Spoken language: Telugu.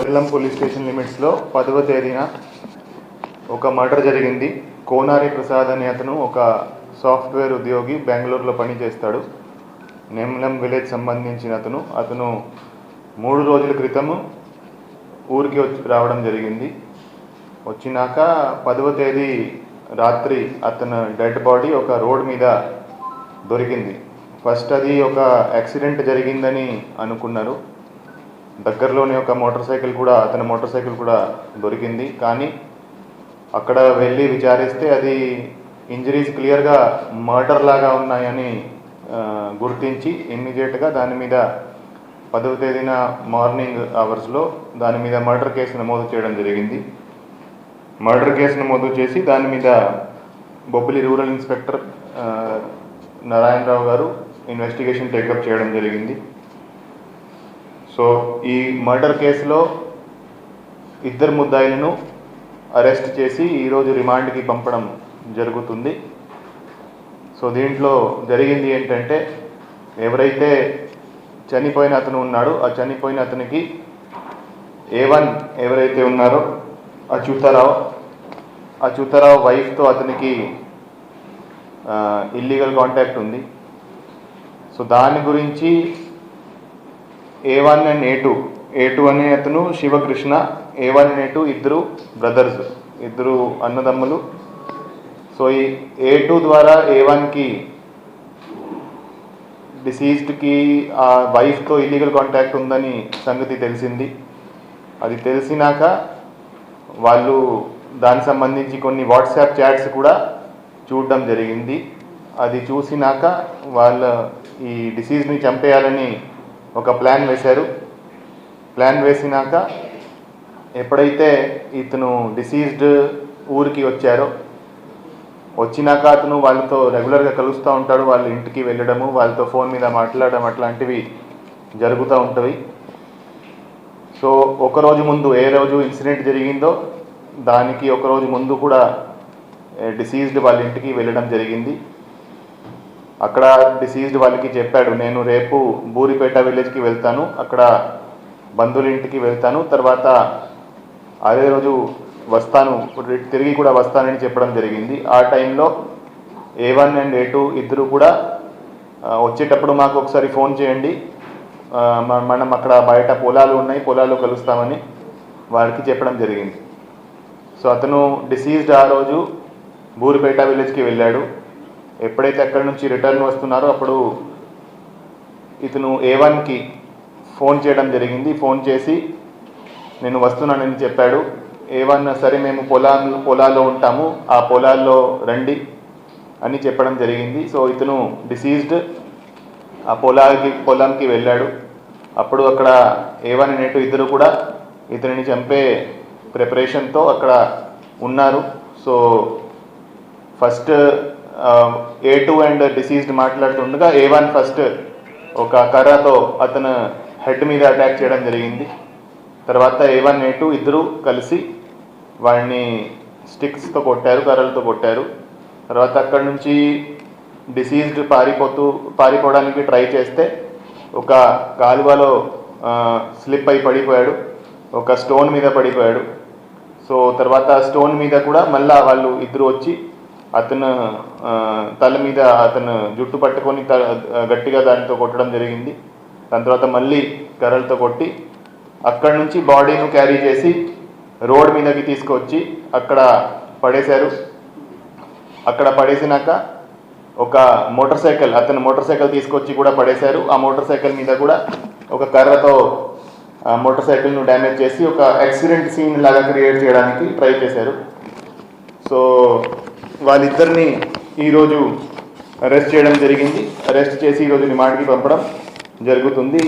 కొల్లం పోలీస్ స్టేషన్ లిమిట్స్లో పదవ తేదీన ఒక మర్డర్ జరిగింది. కోనారి ప్రసాద్ అనే అతను ఒక సాఫ్ట్వేర్ ఉద్యోగి బెంగళూరులో పనిచేస్తాడు నెమ్లం విలేజ్ సంబంధించిన అతను. అతను మూడు రోజుల క్రితము ఊరికి వచ్చి రావడం జరిగింది. వచ్చినాక పదవ తేదీ రాత్రి అతను డెడ్ బాడీ ఒక రోడ్ మీద దొరికింది. ఫస్ట్ అది ఒక యాక్సిడెంట్ జరిగిందని అనుకున్నారు. దగ్గరలోనే ఒక మోటార్ సైకిల్ కూడా అతని మోటార్ సైకిల్ కూడా దొరికింది. కానీ అక్కడ వెళ్ళి విచారిస్తే అది ఇంజరీస్ క్లియర్గా మర్డర్ లాగా ఉన్నాయని గుర్తించి ఇమ్మీడియట్గా దాని మీద పదవ తేదీన మార్నింగ్ అవర్స్లో దాని మీద మర్డర్ కేసు నమోదు చేయడం జరిగింది. మర్డర్ కేసు నమోదు చేసి దాని మీద బొబ్బిలి రూరల్ ఇన్స్పెక్టర్ నారాయణరావు గారు ఇన్వెస్టిగేషన్ టేకప్ చేయడం జరిగింది. సో ఈ మర్డర్ కేసులో ఇద్దరు ముద్దాయిలను అరెస్ట్ చేసి ఈరోజు రిమాండ్కి పంపడం జరుగుతుంది. సో దీంట్లో జరిగింది ఏంటంటే ఎవరైతే చనిపోయిన అతను ఉన్నాడో ఆ చనిపోయిన అతనికి ఏ వన్ ఎవరైతే ఉన్నారో అచ్యుతారావు అచ్యుతారావు వైఫ్తో అతనికి ఇల్లీగల్ కాంటాక్ట్ ఉంది. సో దాని గురించి A one and A two A two అనే అతను Sivakrishna A one and A two ఇద్దరు బ్రదర్స్ ఇద్దరు అన్నదమ్ములు. సో ఈ ఏ టూ ద్వారా ఏ వన్కి డిసీజ్డ్కి ఆ వైఫ్తో ఇల్లీగల్ కాంటాక్ట్ ఉందని సంగతి తెలిసింది. అది తెలిసినాక వాళ్ళు దానికి సంబంధించి కొన్ని వాట్సాప్ చాట్స్ కూడా చూడడం జరిగింది. అది చూసినాక వాళ్ళ ఈ డిసీజ్ని చంపేయాలని ఒక ప్లాన్ వేశారు. ప్లాన్ వేసినాక ఎప్పుడైతే ఇతను డిసీజ్డ్ ఊరికి వచ్చారో వచ్చినాక అతను వాళ్ళతో రెగ్యులర్గా కలుస్తూ ఉంటాడు వాళ్ళ ఇంటికి వెళ్ళడము వాళ్ళతో ఫోన్ మీద మాట్లాడడం అట్లాంటివి జరుగుతూ ఉంటాయి సో ఒక రోజు ముందు ఏ రోజు ఇన్సిడెంట్ జరిగిందో దానికి ఒక రోజు ముందు కూడా డిసీజ్డ్ వాళ్ళ ఇంటికి వెళ్ళడం జరిగింది. అక్కడ డిసీజ్డ్ వాళ్ళకి చెప్పాడు నేను రేపు బూరిపేట విలేజ్కి వెళ్తాను అక్కడ బంధువుల ఇంటికి వెళ్తాను తర్వాత అదే రోజు వస్తాను తిరిగి కూడా వస్తానని చెప్పడం జరిగింది. ఆ టైంలో A one and A two ఇద్దరు కూడా వచ్చేటప్పుడు మాకు ఒకసారి ఫోన్ చేయండి. మనం అక్కడ బయట పొలాలు ఉన్నాయి పొలాలు కలుస్తామని వారికి చెప్పడం జరిగింది. సో అతను డిసీజ్డ్ ఆ రోజు బూరిపేట విలేజ్కి వెళ్ళాడు. ఎప్పుడైతే అక్కడ నుంచి రిటర్న్ వస్తున్నారో అప్పుడు ఇతను ఏ వన్కి ఫోన్ చేయడం జరిగింది. ఫోన్ చేసి నేను వస్తున్నానని చెప్పాడు. ఏ వన్ సరే మేము పొలాలు పొలాల్లో ఉంటాము. ఆ పొలాల్లో రండి అని చెప్పడం జరిగింది. సో ఇతను డిసీజ్డ్ ఆ పొలానికి పొలంకి వెళ్ళాడు. అప్పుడు అక్కడ ఏ వన్ అనేటు ఇద్దరు కూడా ఇతనిని చంపే ప్రిపరేషన్తో అక్కడ ఉన్నారు. So first A two and deceased మాట్లాడుతుండగా ఏ వన్ ఫస్ట్ ఒక కర్రతో అతను హెడ్ మీద అటాక్ చేయడం జరిగింది. తర్వాత ఏ వన్ ఏ టూ ఇద్దరు కలిసి వాడిని స్టిక్స్తో కొట్టారు కర్రలతో కొట్టారు. తర్వాత అక్కడ నుంచి డిసీజ్డ్ పారిపోతూ పారిపోవడానికి ట్రై చేస్తే ఒక కాలువలో స్లిప్ అయి పడిపోయాడు. ఒక స్టోన్ మీద పడిపోయాడు. సో తర్వాత స్టోన్ మీద కూడా మళ్ళీ వాళ్ళు ఇద్దరు వచ్చి అతను తల మీద అతను జుట్టు పట్టుకొని త గట్టిగా దానితో కొట్టడం జరిగింది. దాని తర్వాత మళ్ళీ కర్రలతో కొట్టి అక్కడ నుంచి బాడీను క్యారీ చేసి రోడ్ మీదకి తీసుకొచ్చి అక్కడ పడేశారు. అక్కడ పడేసినాక ఒక మోటార్ సైకిల్ అతను మోటార్ సైకిల్ తీసుకొచ్చి కూడా పడేశారు. ఆ మోటార్ సైకిల్ మీద కూడా ఒక కర్రతో మోటార్ సైకిల్ను డ్యామేజ్ చేసి ఒక యాక్సిడెంట్ సీన్ లాగా క్రియేట్ చేయడానికి ట్రై చేశారు. సో వాళ్ళిద్దరిని ఈరోజు అరెస్ట్ చేయడం జరిగింది. అరెస్ట్ చేసి ఈరోజు రిమాండ్కి పంపడం జరుగుతుంది.